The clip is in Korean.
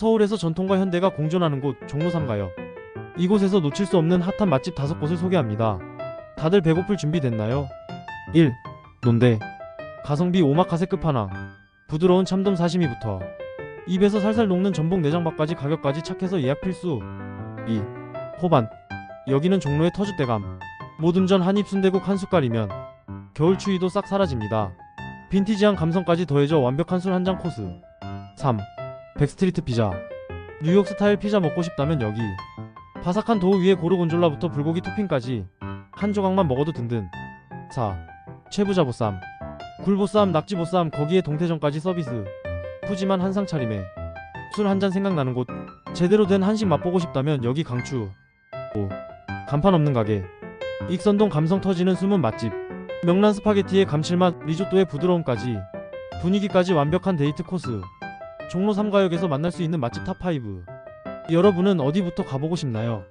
서울에서 전통과 현대가 공존하는 곳 종로 3가요. 이곳에서 놓칠 수 없는 핫한 맛집 다섯 곳을 소개합니다. 다들 배고플 준비 됐나요? 1. 논대 가성비 오마카세 끝판왕 부드러운 참돔 사시미부터 입에서 살살 녹는 전복 내장밥까지 가격까지 착해서 예약 필수 2. 호반 여기는 종로의 터줏대감 모듬전 한입 순대국 한 숟갈이면 겨울 추위도 싹 사라집니다. 빈티지한 감성까지 더해져 완벽한 술 한 잔 코스 3. 백스트리트 피자. 뉴욕 스타일 피자 먹고 싶다면 여기. 바삭한 도우 위에 고르곤졸라부터 불고기 토핑까지. 한 조각만 먹어도 든든. 4. 최부자보쌈. 굴보쌈 낙지보쌈 거기에 동태전까지 서비스. 푸짐한 한상 차림에. 술 한 잔 생각나는 곳. 제대로 된 한식 맛보고 싶다면 여기 강추. 5. 간판 없는 가게. 익선동 감성 터지는 숨은 맛집. 명란 스파게티의 감칠맛 리조또의 부드러움까지. 분위기까지 완벽한 데이트 코스 종로 3가역에서 만날 수 있는 맛집 탑5 여러분은 어디부터 가보고 싶나요?